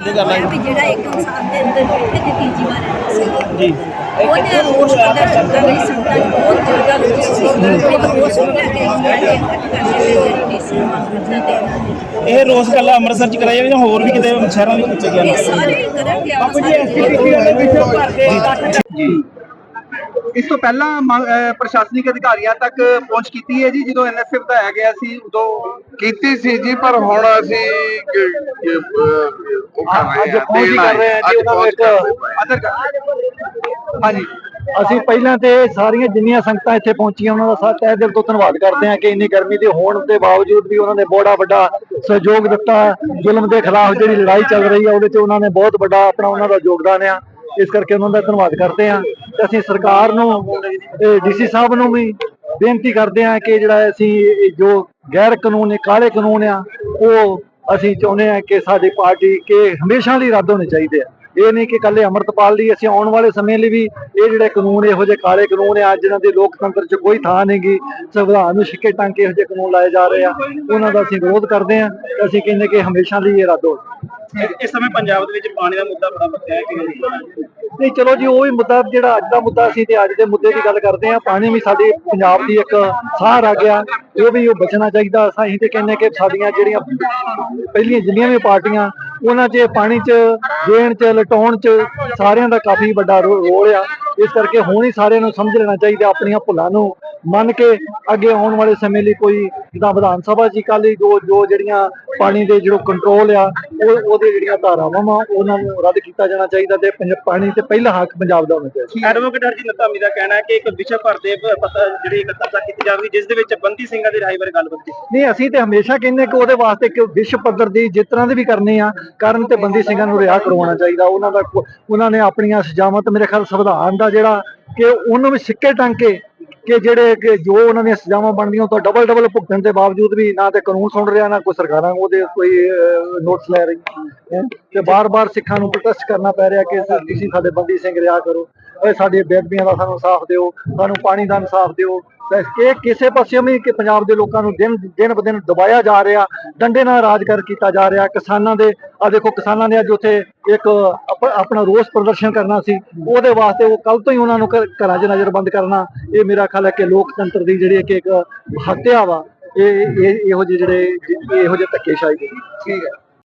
ਜੀ ਕਰ ਲਾਂਗੇ ਵੀ ਜਿਹੜਾ ਇੱਕ ਇਨਸਾਨ ਦੇ ਅੰਦਰ ਬੈਠੇ ਤੇ ਤੀਜੀ ਵਾਰ ਆਇਆ ਸੀ। ਜੀ। ਉਹਨੇ ਰੋਸ ਬਹੁਤ ਰੋਸ ਸੀ ਉਹ ਰੋਸ ਕੇ ਹੱਟ ਕਰਦੇ ਦੇ ਇਹ ਰੋਜ਼ ਕੱਲਾ ਅੰਮ੍ਰਿਤਸਰ ਚ ਕਰਾਇਆ ਜਾਂ ਹੋਰ ਵੀ ਕਿਤੇ ਸ਼ਹਿਰਾਂ ਵਿੱਚ ਕੀਤਾ ਗਿਆ। ਇਹ ਸਾਰੇ ਹੀ ਕਰਨਗੇ ਆਪਾਂ ਸਾਰੇ ਜੀ। ਇਸ ਤੋਂ ਪਹਿਲਾਂ ਪ੍ਰਸ਼ਾਸਨਿਕ ਅਧਿਕਾਰੀਆਂ ਤੱਕ ਪਹੁੰਚ ਕੀਤੀ ਹੈ ਜੀ? ਜਦੋਂ ਐਨਐਸਏ ਵਧਾਇਆ ਗਿਆ ਸੀ ਉਦੋਂ ਕੀਤੀ ਸੀ ਜੀ ਪਰ ਹੁਣ ਅਸੀਂ ਉਹ ਕਰ ਰਹੇ ਅੱਜ ਹਾਂ ਪਹੁੰਚ ਕਰ ਰਹੇ ਹਾਂ ਜੀ ਉਹਨਾਂ। ਅਦਰ ਹਾਂਜੀ। ਅਸੀਂ ਪਹਿਲਾਂ ਤੇ ਸਾਰੀਆਂ ਜਿੰਨੀਆਂ ਸੰਗਤਾਂ ਇੱਥੇ ਪਹੁੰਚੀਆਂ ਉਹਨਾਂ ਦਾ ਸਾ ਤਹਿ ਦਿਲ ਤੋਂ ਧੰਨਵਾਦ ਕਰਦੇ ਹਾਂ ਕਿ ਇੰਨੀ ਗਰਮੀ ਦੇ ਹੋਣ ਦੇ ਬਾਵਜੂਦ ਵੀ ਉਹਨਾਂ ਨੇ ਬੜਾ ਵੱਡਾ ਸਹਿਯੋਗ ਦਿੱਤਾ। ਜ਼ੁਲਮ ਦੇ ਖਿਲਾਫ ਜਿਹੜੀ ਲੜਾਈ ਚੱਲ ਰਹੀ ਹੈ ਉਹਦੇ 'ਚ ਉਹਨਾਂ ਨੇ ਬਹੁਤ ਵੱਡਾ ਆਪਣਾ ਉਹਨਾਂ ਦਾ ਯੋਗਦਾਨ ਆ। ਇਸ ਕਰਕੇ ਉਹਨਾਂ ਦਾ ਧੰਨਵਾਦ ਕਰਦੇ ਹਾਂ ਤੇ ਅਸੀਂ ਸਰਕਾਰ ਨੂੰ ਡੀਸੀ ਸਾਹਿਬ ਨੂੰ ਵੀ ਬੇਨਤੀ ਕਰਦੇ ਹਾਂ ਕਿ ਜਿਹੜਾ ਅਸੀਂ ਜੋ ਗੈਰ ਕਾਨੂੰਨੀ ਕਾਲੇ ਕਾਨੂੰਨ ਆ, ਉਹ ਅਸੀਂ ਚਾਹੁੰਦੇ ਹਾਂ ਕਿ ਸਾਡੀ ਪਾਰਟੀ ਕੇ ਹਮੇਸ਼ਾ ਲਈ ਰੱਦ ਹੋਣੇ ਚਾਹੀਦੇ ਆ। ਇਹ ਨਹੀਂ ਕਿ ਕੱਲੇ ਅਮਰਤਪਾਲ ਲਈ, ਅਸੀਂ ਆਉਣ ਵਾਲੇ ਸਮੇਂ ਲਈ ਵੀ ਇਹ ਜਿਹੜੇ ਕਾਨੂੰਨ, ਇਹੋ ਜਿਹੇ ਕਾਲੇ ਕਾਨੂੰਨ ਆ, ਜਿਨ੍ਹਾਂ ਦੇ ਲੋਕਤੰਤਰ 'ਚ ਕੋਈ ਥਾਂ ਨਹੀਂਗੀ ਸੰਵਿਧਾਨ ਨੂੰ ਛਿੱਕੇ ਟੰਗ ਕੇ ਇਹੋ ਜਿਹੇ ਕਾਨੂੰਨ ਲਾਏ ਜਾ ਰਹੇ ਆ, ਉਹਨਾਂ ਦਾ ਅਸੀਂ ਵਿਰੋਧ ਕਰਦੇ ਆ ਅਸੀਂ ਕਹਿੰਦੇ ਕਿ ਹਮੇਸ਼ਾ ਲਈ ਇਹ ਰੱਦ ਹੋ ਇਸ ਸਮੇਂ ਪੰਜਾਬ ਦੇ ਵਿੱਚ ਪਾਣੀ ਦਾ ਮੁੱਦਾ ਬੜਾ ਵੱਡਾ ਹੈ ਕਿ ਨਹੀਂ ਚਲੋ ਜੀ, ਉਹ ਵੀ ਮੁੱਦਾ ਜਿਹੜਾ ਅੱਜ ਦਾ ਮੁੱਦਾ ਸੀ ਤੇ ਅੱਜ ਦੇ ਮੁੱਦੇ ਦੀ ਗੱਲ ਕਰਦੇ ਆ ਪਾਣੀ ਵੀ ਸਾਡੇ ਪੰਜਾਬ ਦੀ ਇੱਕ ਸਾਰ ਆ ਗਿਆ। ਉਹ ਵੀ ਉਹ ਬਚਣਾ ਚਾਹੀਦਾ। ਅਸੀਂ ਤੇ ਕਹਿੰਦੇ ਕਿ ਸਾਡੀਆਂ ਜਿਹੜੀਆਂ ਪਹਿਲੀਆਂ ਜਿੰਨੀਆਂ ਵੀ ਪਾਰਟੀਆਂ, ਉਹਨਾਂ 'ਚ ਪਾਣੀ 'ਚ, ਦੇਣ 'ਚ, ਲਟਾਉਣ 'ਚ ਸਾਰਿਆਂ ਦਾ ਕਾਫੀ ਵੱਡਾ ਰੋਲ ਆ। ਇਸ ਕਰਕੇ ਹੁਣ ਹੀ ਸਾਰਿਆਂ ਨੂੰ ਸਮਝ ਲੈਣਾ ਚਾਹੀਦਾ ਆਪਣੀਆਂ ਭੁੱਲਾਂ ਨੂੰ ਮੰਨ ਕੇ ਅੱਗੇ ਆਉਣ ਵਾਲੇ ਸਮੇਂ ਲਈ ਕੋਈ ਜਿੱਦਾਂ ਵਿਧਾਨ ਸਭਾ ਜੀ ਕੱਲ੍ਹ ਹੀ ਜੋ ਜੋ ਜਿਹੜੀਆਂ ਪਾਣੀ ਦੇ ਜਿਹੜਾ ਕੰਟਰੋਲ ਆ ਉਹ ਉਹਦੇ ਜਿਹੜੀਆਂ ਧਾਰਾਵਾਂ ਵਾ ਉਹਨਾਂ ਨੂੰ ਰੱਦ ਕੀਤਾ ਜਾਣਾ ਚਾਹੀਦਾ ਤੇ ਪਾਣੀ ਤੇ ਪਹਿਲਾ ਹੱਕ ਪੰਜਾਬ ਦਾ ਹੋਣਾ ਚਾਹੀਦਾ। ਐਡਵੋਕੇਟ ਹਰਜੀਤ ਨੱਤਾਮੀ ਦਾ ਕਹਿਣਾ ਹੈ ਕਿ ਇੱਕ ਵਿਸ਼ਵ ਭਰ ਦੇ ਪਤਾ ਜਿਹੜੀ ਇੱਕ ਚਰਚਾ ਕੀਤੀ ਜਾਵੇਗੀ ਜਿਸ ਦੇ ਵਿੱਚ ਬੰਦੀ ਸਿੰਘਾਂ ਦੀ ਰਿਹਾਈ ਬਾਰੇ ਗੱਲ ਕੀਤੀ ਨਹੀਂ ਅਸੀਂ ਤੇ ਹਮੇਸ਼ਾ ਕਹਿੰਦੇ ਕਿ ਉਹਦੇ ਵਾਸਤੇ ਕਿ ਵਿਸ਼ਵ ਪੱਧਰ ਦੀ ਜਿਸ ਤਰ੍ਹਾਂ ਦੀ ਵੀ ਕਰਨੀ ਆ ਕਰਨ ਤੇ ਬੰਦੀ ਸਿੰਘਾਂ ਨੂੰ ਰਿਹਾ ਕਰਵਾਉਣਾ ਚਾਹੀਦਾ। ਉਹਨਾਂ ਦਾ ਉਹਨਾਂ ਨੇ ਆਪਣੀਆਂ ਸਜ਼ਾਵਾਂ ਤੇ ਮੇਰੇ ਖਿਆਲ ਸੰਵਿਧਾਨ ਦਾ ਜਿਹੜਾ ਕਿ ਉਹਨੂੰ ਵੀ ਸਿੱਕੇ ਟੰਗ ਕਿ ਜਿਹੜੇ ਕਿ ਜੋ ਉਹਨਾਂ ਦੀਆਂ ਸਜ਼ਾਵਾਂ ਬਣਦੀਆਂ ਉਹ ਤੋਂ ਡਬਲ ਡਬਲ ਭੁਗਤਣ ਦੇ ਬਾਵਜੂਦ ਵੀ ਨਾ ਤੇ ਕਾਨੂੰਨ ਸੁਣ ਰਿਹਾ, ਨਾ ਕੋਈ ਸਰਕਾਰਾਂ ਉਹਦੇ ਕੋਈ ਨੋਟਸ ਲੈ ਰਹੀ ਹੈਂ। ਤੇ ਬਾਰ-ਬਾਰ ਸਿੱਖਾਂ ਨੂੰ ਪ੍ਰੋਟੈਸਟ ਕਰਨਾ ਪੈ ਰਿਹਾ ਕਿ ਤੁਸੀਂ ਸਾਡੇ ਬੰਦੀ ਸਿੰਘ ਰਿਹਾ ਕਰੋ ਸਾਡੇ ਬੇਅਦਬੀਆਂ ਦਾ ਸਾਨੂੰ ਇਨਸਾਫ ਦਿਓ, ਸਾਨੂੰ ਪਾਣੀ ਦਾ ਇਨਸਾਫ ਦਿਓ। ਤੇ ਕਿਸੇ ਪਾਸਿਓਂ ਵੀ ਕਿ ਪੰਜਾਬ ਦੇ ਲੋਕਾਂ ਨੂੰ ਦਿਨ ਦਿਨ ਬ ਦਬਾਇਆ ਜਾ ਰਿਹਾ, ਡੰਡੇ ਨਾਲ ਰਾਜ ਕਰ ਕੀਤਾ ਜਾ ਰਿਹਾ, ਕਿਸਾਨਾਂ ਦੇ ਆ ਦੇਖੋ ਕਿਸਾਨਾਂ ਨੇ ਅੱਜ ਉੱਥੇ ਇੱਕ ਆਪਣਾ ਰੋਸ ਪ੍ਰਦਰਸ਼ਨ ਕਰਨਾ ਸੀ। ਉਹਦੇ ਵਾਸਤੇ ਉਹ ਕੱਲ ਤੋਂ ਹੀ ਉਹਨਾਂ ਨੂੰ ਘਰਾਂ 'ਚ ਨਜ਼ਰਬੰਦ ਕਰਨਾ। ਇਹ ਮੇਰਾ ਖਿਆਲ ਹੈ ਕਿ ਲੋਕਤੰਤਰ ਦੀ ਜਿਹੜੀ ਕਿ ਇੱਕ ਹੱਤਿਆ ਵਾ, ਇਹ ਇਹੋ ਜਿਹੇ ਜਿਹੜੇ ਇਹੋ ਜਿਹੇ ਧੱਕੇਸ਼ਾਹੀ ਠੀਕ ਹੈ।